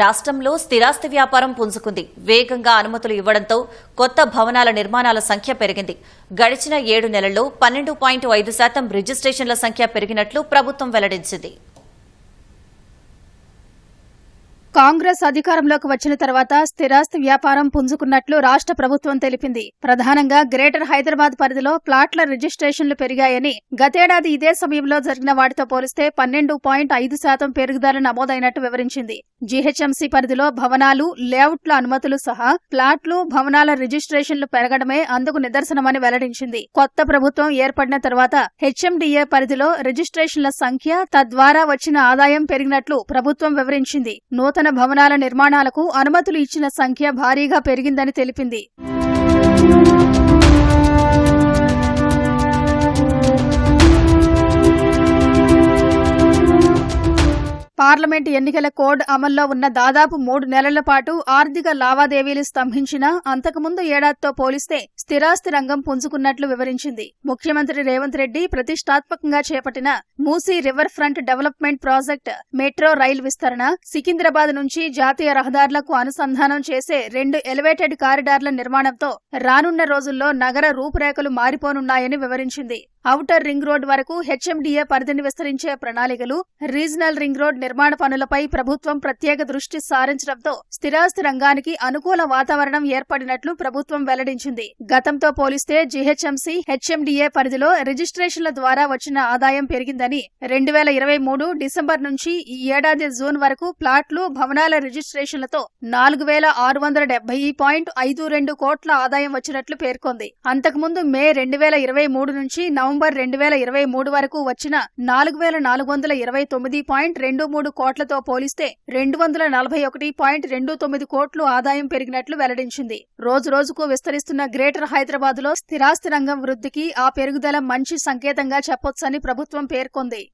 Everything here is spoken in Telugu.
రాష్ట్రంలో స్థిరాస్తి వ్యాపారం పుంజుకుంది. వేగంగా అనుమతులు ఇవ్వడంతో కొత్త భవనాల నిర్మాణాల సంఖ్య పెరిగింది. గడిచిన ఏడు నెలల్లో పన్నెండు పాయింట్ ఐదు శాతం రిజిస్ట్రేషన్ల సంఖ్య పెరిగినట్లు ప్రభుత్వం వెల్లడించింది. కాంగ్రెస్ అధికారంలోకి వచ్చిన తర్వాత స్థిరాస్తి వ్యాపారం పుంజుకున్నట్లు రాష్ట్ర ప్రభుత్వం తెలిపింది. ప్రధానంగా గ్రేటర్ హైదరాబాద్ పరిధిలో ప్లాట్ల రిజిస్ట్రేషన్లు పెరిగాయని గతేడాది ఇదే సమయంలో జరిగిన వాటితో పోలిస్తే పన్నెండు పాయింట్ ఐదు శాతం పెరుగుదల నమోదైనట్టు వివరించింది. జీహెచ్ఎంసీ పరిధిలో భవనాలు లేఅవుట్ల అనుమతులు సహా ప్లాట్లు భవనాల రిజిస్ట్రేషన్లు పెరగడమే అందుకు నిదర్శనమని వెల్లడించింది. కొత్త ప్రభుత్వం ఏర్పడిన తర్వాత హెచ్ఎండిఏ పరిధిలో రిజిస్ట్రేషన్ల సంఖ్య తద్వారా వచ్చిన ఆదాయం పెరిగినట్లు ప్రభుత్వం వివరించింది. నూతన భవనాల నిర్మాణాలకు అనుమతులు ఇచ్చిన సంఖ్య భారీగా పెరిగిందని తెలిపింది. పార్లమెంట్ ఎన్నికల కోడ్ అమల్లో ఉన్న దాదాపు మూడు నెలల పాటు ఆర్థిక లావాదేవీలు స్తంభించినా అంతకుముందు ఏడాదితో పోలిస్తే స్థిరాస్తి రంగం పుంజుకున్నట్లు వివరించింది. ముఖ్యమంత్రి రేవంత్ రెడ్డి ప్రతిష్టాత్మకంగా చేపట్టిన Musi river front development project metro rail విస్తరణ సికింద్రాబాద్ నుంచి జాతీయ రహదారులకు అనుసంధానం చేసే రెండు ఎలివేటెడ్ కారిడార్ల నిర్మాణంతో రానున్న రోజుల్లో నగర రూపురేఖలు మారిపోనున్నాయని వివరించింది. ఔటర్ రింగ్ రోడ్ వరకు హెచ్ఎండిఏ పరిధిని విస్తరించే ప్రణాళికలు రీజనల్ రింగ్ రోడ్ నిర్మాణ పనులపై ప్రభుత్వం ప్రత్యేక దృష్టి సారించడంతో స్థిరాస్తి రంగానికి అనుకూల వాతావరణం ఏర్పడినట్లు ప్రభుత్వం వెల్లడించింది. గతంతో పోలిస్తే జీహెచ్ఎంసీ హెచ్ఎండిఏ పరిధిలో రిజిస్ట్రేషన్ల ద్వారా వచ్చిన ఆదాయం పెరిగిందని రెండు వేల ఇరవై మూడు డిసెంబర్ నుంచి ఈ ఏడాది జూన్ వరకు ప్లాట్లు భవనాల రిజిస్ట్రేషన్లతో నాలుగు వేల ఆరు వందల డెబ్బై పాయింట్ ఐదు రెండు కోట్ల ఆదాయం వచ్చినట్లు పేర్కొంది. అంతకుముందు మే రెండు వేల ఇరవై మూడు నుంచి నవంబర్ రెండు వేల ఇరవై మూడు వరకు వచ్చిన నాలుగు వేల నాలుగు వందల ఇరవై తొమ్మిది పాయింట్ రెండు మూడు కోట్లతో పోలిస్తే రెండు వందల నలభై ఒకటి పాయింట్ రెండు తొమ్మిది కోట్లు ఆదాయం పెరిగినట్లు వెల్లడించింది. రోజు రోజుకు విస్తరిస్తున్న గ్రేటర్ హైదరాబాద్లో స్థిరాస్తి రంగం వృద్ధికి ఆ పెరుగుదల మంచి సంకేతంగా చెప్పొచ్చని ప్రభుత్వం పేర్కొంది.